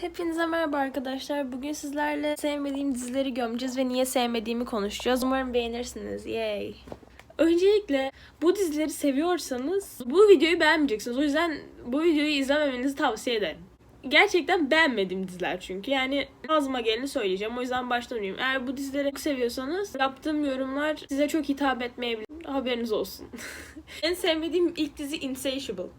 Hepinize merhaba arkadaşlar. Bugün sizlerle sevmediğim dizileri gömeceğiz ve niye sevmediğimi konuşacağız. Umarım beğenirsiniz. Yay. Öncelikle bu dizileri seviyorsanız bu videoyu beğenmeyeceksiniz. O yüzden bu videoyu izlememenizi tavsiye ederim. Gerçekten beğenmedim diziler çünkü. Yani ağzıma geleni söyleyeceğim. O yüzden baştan uyuyayım. Eğer bu dizileri çok seviyorsanız yaptığım yorumlar size çok hitap etmeyebilir. Haberiniz olsun. en sevmediğim ilk dizi Insatiable.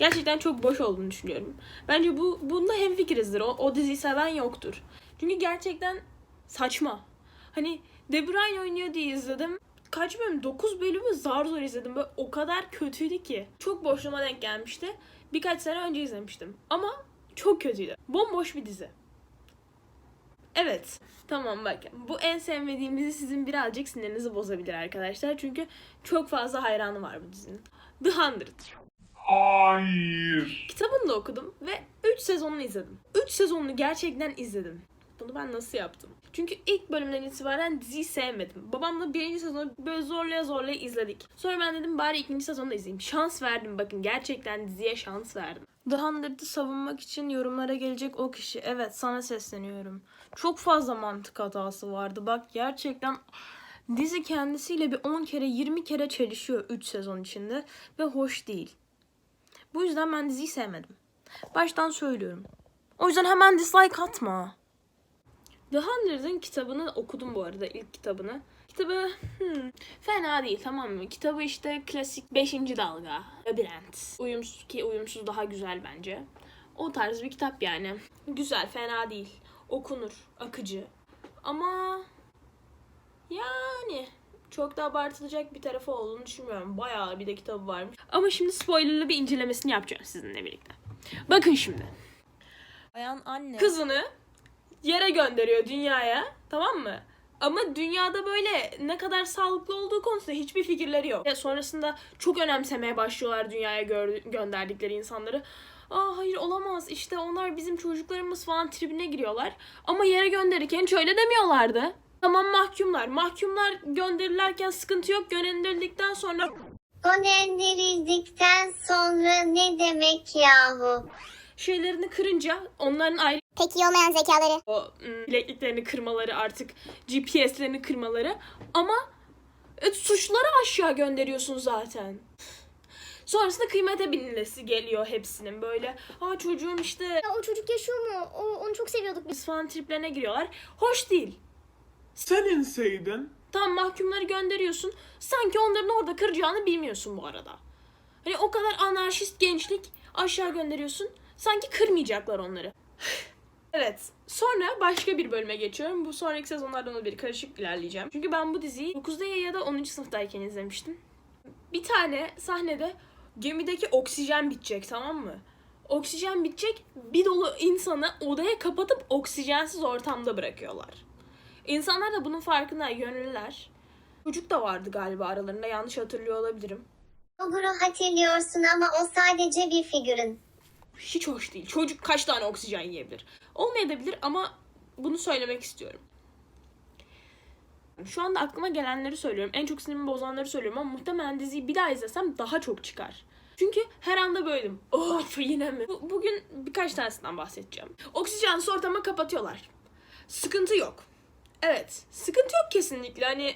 Gerçekten çok boş olduğunu düşünüyorum. Bence bu bunda hemfikirizdir. O, o diziyi seven yoktur. Çünkü gerçekten saçma. Hani De Bruyne oynuyor diye izledim. Kaç bölüm? 9 bölümü zar zor izledim. Böyle o kadar kötüydü ki. Çok boşluğuma denk gelmişti. Birkaç sene önce izlemiştim. Ama çok kötüydü. Bomboş bir dizi. Evet. Tamam bakın. Bu en sevmediğim dizi sizin birazcık sinirinizi bozabilir arkadaşlar. Çünkü çok fazla hayranı var bu dizinin. The Hundred. Hayır. Kitabını da okudum ve 3 sezonunu izledim. 3 sezonunu gerçekten izledim. Bunu ben nasıl yaptım? Çünkü ilk bölümden itibaren diziyi sevmedim. Babamla birinci sezonu böyle zorlaya zorlaya izledik. Sonra ben dedim bari ikinci sezonu da izleyeyim. Şans verdim bakın gerçekten diziye şans verdim. The Hundred'ı savunmak için yorumlara gelecek o kişi. Evet sana sesleniyorum. Çok fazla mantık hatası vardı. Bak gerçekten dizi kendisiyle bir 10 kere 20 kere çelişiyor 3 sezon içinde. Ve hoş değil. Bu yüzden ben diziyi sevmedim. Baştan söylüyorum. O yüzden hemen dislike atma. The Hundred'ın kitabını okudum bu arada ilk kitabını. Kitabı hmm, fena değil tamam mı? Kitabı işte klasik 5. dalga. Labirent. Uyumsuz ki uyumsuz daha güzel bence. O tarz bir kitap yani. Güzel fena değil. Okunur. Akıcı. Ama yani çok da abartılacak bir tarafı olduğunu düşünmüyorum. Bayağı bir de kitabı varmış. Ama şimdi spoilerlı bir incelemesini yapacağım sizinle birlikte. Bakın şimdi. Bayan anne. Kızını yere gönderiyor dünyaya. Tamam mı? Ama dünyada böyle ne kadar sağlıklı olduğu konusunda hiçbir fikirleri yok. Ve sonrasında çok önemsemeye başlıyorlar dünyaya gör- gönderdikleri insanları. Aa hayır olamaz işte onlar bizim çocuklarımız falan tribine giriyorlar. Ama yere gönderirken hiç öyle demiyorlardı. Tamam mahkumlar. Mahkumlar gönderilirken sıkıntı yok. Gönderildikten sonra Gönderildikten sonra ne demek yahu? şeylerini kırınca onların ayrı Pek iyi olmayan zekaları. o ım, bilekliklerini kırmaları artık GPS'lerini kırmaları ama e, suçları aşağı gönderiyorsun zaten. Sonrasında kıymete binilesi geliyor hepsinin böyle. Aa çocuğum işte Ya o çocuk yaşıyor mu? O, onu çok seviyorduk biz. biz falan triplerine giriyorlar. Hoş değil. Sen inseydin. Tam mahkumları gönderiyorsun. Sanki onların orada kıracağını bilmiyorsun bu arada. Hani o kadar anarşist gençlik aşağı gönderiyorsun. Sanki kırmayacaklar onları. evet. Sonra başka bir bölüme geçiyorum. Bu sonraki sezonlardan da bir karışık ilerleyeceğim. Çünkü ben bu diziyi 9'da ya da 10. sınıftayken izlemiştim. Bir tane sahnede gemideki oksijen bitecek tamam mı? Oksijen bitecek bir dolu insanı odaya kapatıp oksijensiz ortamda bırakıyorlar. İnsanlar da bunun farkında gönüllüler. Çocuk da vardı galiba aralarında yanlış hatırlıyor olabilirim. Doğru hatırlıyorsun ama o sadece bir figürün. Hiç hoş değil. Çocuk kaç tane oksijen yiyebilir? Olmayabilir ama bunu söylemek istiyorum. Şu anda aklıma gelenleri söylüyorum. En çok sinirimi bozanları söylüyorum ama muhtemelen diziyi bir daha izlesem daha çok çıkar. Çünkü her anda böyledim. Of yine mi? Bu- bugün birkaç tanesinden bahsedeceğim. Oksijensiz ortamı kapatıyorlar. Sıkıntı yok. Evet. Sıkıntı yok kesinlikle. Hani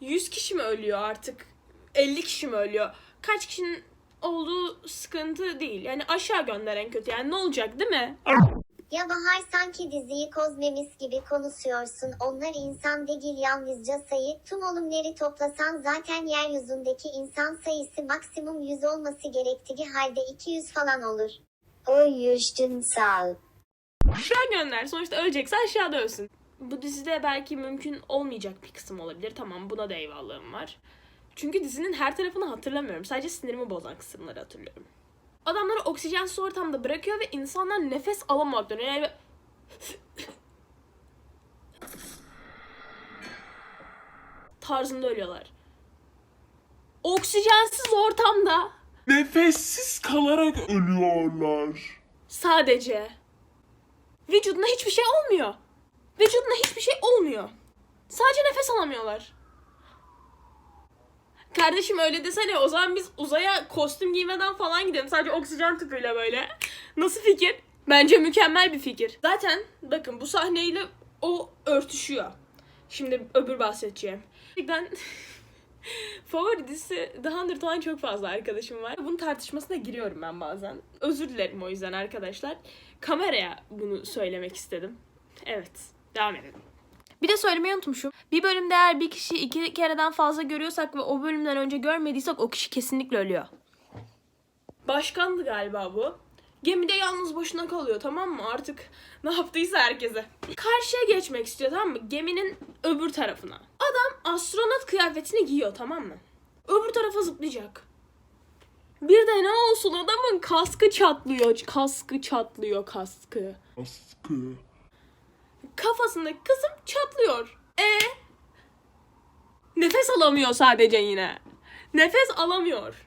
100 kişi mi ölüyor artık? 50 kişi mi ölüyor? Kaç kişinin olduğu sıkıntı değil. Yani aşağı gönderen kötü. Yani ne olacak değil mi? Ya Bahar sanki diziyi kozmemis gibi konuşuyorsun. Onlar insan değil yalnızca sayı. Tüm olumları toplasan zaten yeryüzündeki insan sayısı maksimum 100 olması gerektiği halde 200 falan olur. O yüzden sağ ol. Aşağı gönder. Sonuçta ölecekse aşağıda ölsün. Bu dizide belki mümkün olmayacak bir kısım olabilir. Tamam buna da eyvallahım var. Çünkü dizinin her tarafını hatırlamıyorum. Sadece sinirimi bozan kısımları hatırlıyorum. Adamları oksijensiz ortamda bırakıyor ve insanlar nefes alamamak dönüyor. Yani tarzında ölüyorlar. Oksijensiz ortamda Nefessiz kalarak ölüyorlar. sadece vücuduna hiçbir şey olmuyor. Vücuduna hiçbir şey olmuyor. Sadece nefes alamıyorlar. Kardeşim öyle desene o zaman biz uzaya kostüm giymeden falan gidelim. Sadece oksijen tüpüyle böyle. Nasıl fikir? Bence mükemmel bir fikir. Zaten bakın bu sahneyle o örtüşüyor. Şimdi öbür bahsedeceğim. Gerçekten favori dizisi The Hundred olan çok fazla arkadaşım var. Bunun tartışmasına giriyorum ben bazen. Özür dilerim o yüzden arkadaşlar. Kameraya bunu söylemek istedim. Evet. Devam edelim. Bir de söylemeyi unutmuşum. Bir bölümde eğer bir kişi iki kereden fazla görüyorsak ve o bölümden önce görmediysek o kişi kesinlikle ölüyor. Başkandı galiba bu. Gemide yalnız başına kalıyor tamam mı? Artık ne yaptıysa herkese. Karşıya geçmek istiyor tamam mı? Geminin öbür tarafına. Adam astronot kıyafetini giyiyor tamam mı? Öbür tarafa zıplayacak. Bir de ne olsun adamın kaskı çatlıyor. Kaskı çatlıyor kaskı. Askı. Kafasındaki kısım çatlıyor. E Nefes alamıyor sadece yine. Nefes alamıyor.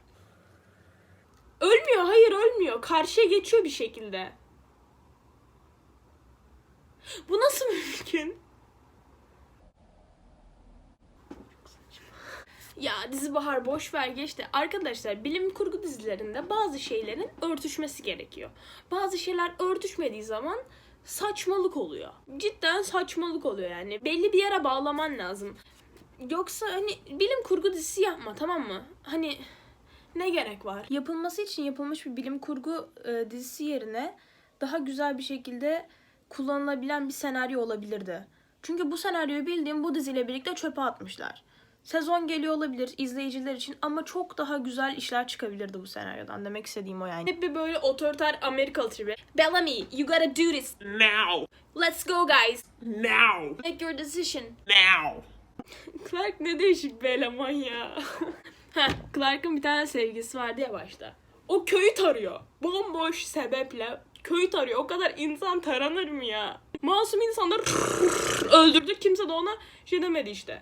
Ölmüyor, hayır ölmüyor. Karşıya geçiyor bir şekilde. Bu nasıl mümkün? Ya dizi Bahar boş ver geçti. Arkadaşlar bilim kurgu dizilerinde bazı şeylerin örtüşmesi gerekiyor. Bazı şeyler örtüşmediği zaman saçmalık oluyor. Cidden saçmalık oluyor yani. Belli bir yere bağlaman lazım. Yoksa hani bilim kurgu dizisi yapma tamam mı? Hani ne gerek var? Yapılması için yapılmış bir bilim kurgu e, dizisi yerine daha güzel bir şekilde kullanılabilen bir senaryo olabilirdi. Çünkü bu senaryoyu bildiğim bu diziyle birlikte çöpe atmışlar. Sezon geliyor olabilir izleyiciler için ama çok daha güzel işler çıkabilirdi bu senaryodan. Demek istediğim o yani. Hep bir böyle otoriter Amerikalı tribi. Bellamy, you gotta do this. Now. Let's go guys. Now. Make your decision. Now. Clark ne değişik bir eleman ya. Heh, Clark'ın bir tane sevgilisi vardı ya başta. O köyü tarıyor. Bomboş sebeple köyü tarıyor. O kadar insan taranır mı ya? Masum insanları öldürdü. Kimse de ona şey demedi işte.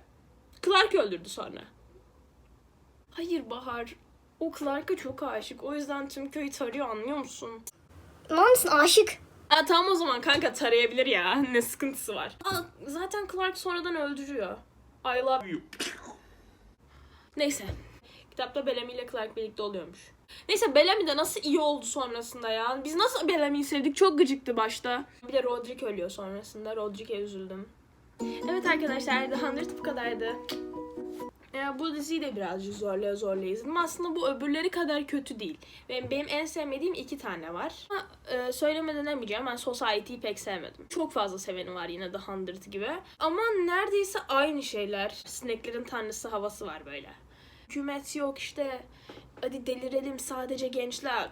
Clark öldürdü sonra. Hayır Bahar. O Clark'a çok aşık. O yüzden tüm köyü tarıyor anlıyor musun? Mısın aşık? Ha tamam o zaman kanka tarayabilir ya. Ne sıkıntısı var. Aa, zaten Clark sonradan öldürüyor. I love you. Neyse. Kitapta Bellamy ile Clark birlikte oluyormuş. Neyse Bellamy de nasıl iyi oldu sonrasında ya. Biz nasıl Bellamy'yi sevdik? Çok gıcıktı başta. Bir de Roderick ölüyor sonrasında. Roderick'e üzüldüm. Evet arkadaşlar The Hundred bu kadardı. Ya bu diziyi de birazcık zorlaya zorlaya izledim. Aslında bu öbürleri kadar kötü değil. Benim, benim en sevmediğim iki tane var. Ama e, söylemeden demeyeceğim. Ben Society'yi pek sevmedim. Çok fazla seveni var yine The Hundred gibi. Ama neredeyse aynı şeyler. Sineklerin tanrısı havası var böyle. Hükümet yok işte. Hadi delirelim sadece gençler.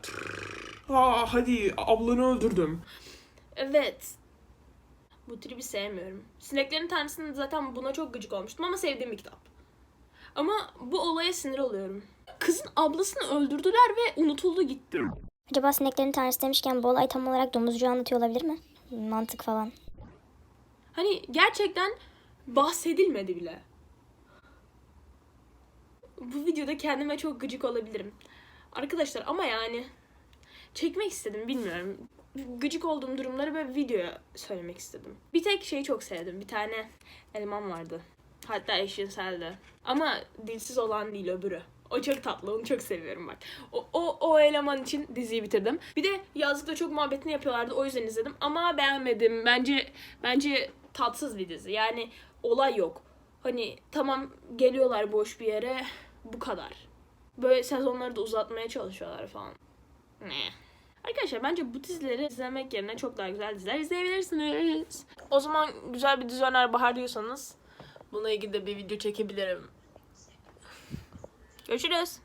Aa, hadi ablanı öldürdüm. Evet. Bu tribi sevmiyorum. Sineklerin Tanrısı'nın zaten buna çok gıcık olmuştum ama sevdiğim bir kitap. Ama bu olaya sinir oluyorum. Kızın ablasını öldürdüler ve unutuldu gitti. Acaba sineklerin tanrısı demişken bu olay tam olarak domuzcuğu anlatıyor olabilir mi? Mantık falan. Hani gerçekten bahsedilmedi bile. Bu videoda kendime çok gıcık olabilirim. Arkadaşlar ama yani çekmek istedim bilmiyorum. Gıcık olduğum durumları böyle videoya söylemek istedim. Bir tek şeyi çok sevdim. Bir tane eleman vardı. Hatta eşcinseldi. Ama dilsiz olan değil öbürü. O çok tatlı. Onu çok seviyorum bak. O, o, o eleman için diziyi bitirdim. Bir de yazlıkta çok muhabbetini yapıyorlardı. O yüzden izledim. Ama beğenmedim. Bence bence tatsız bir dizi. Yani olay yok. Hani tamam geliyorlar boş bir yere. Bu kadar. Böyle sezonları da uzatmaya çalışıyorlar falan. Ne? Arkadaşlar bence bu dizileri izlemek yerine çok daha güzel diziler izleyebilirsiniz. O zaman güzel bir dizi öner bahar diyorsanız bununla ilgili de bir video çekebilirim. Görüşürüz.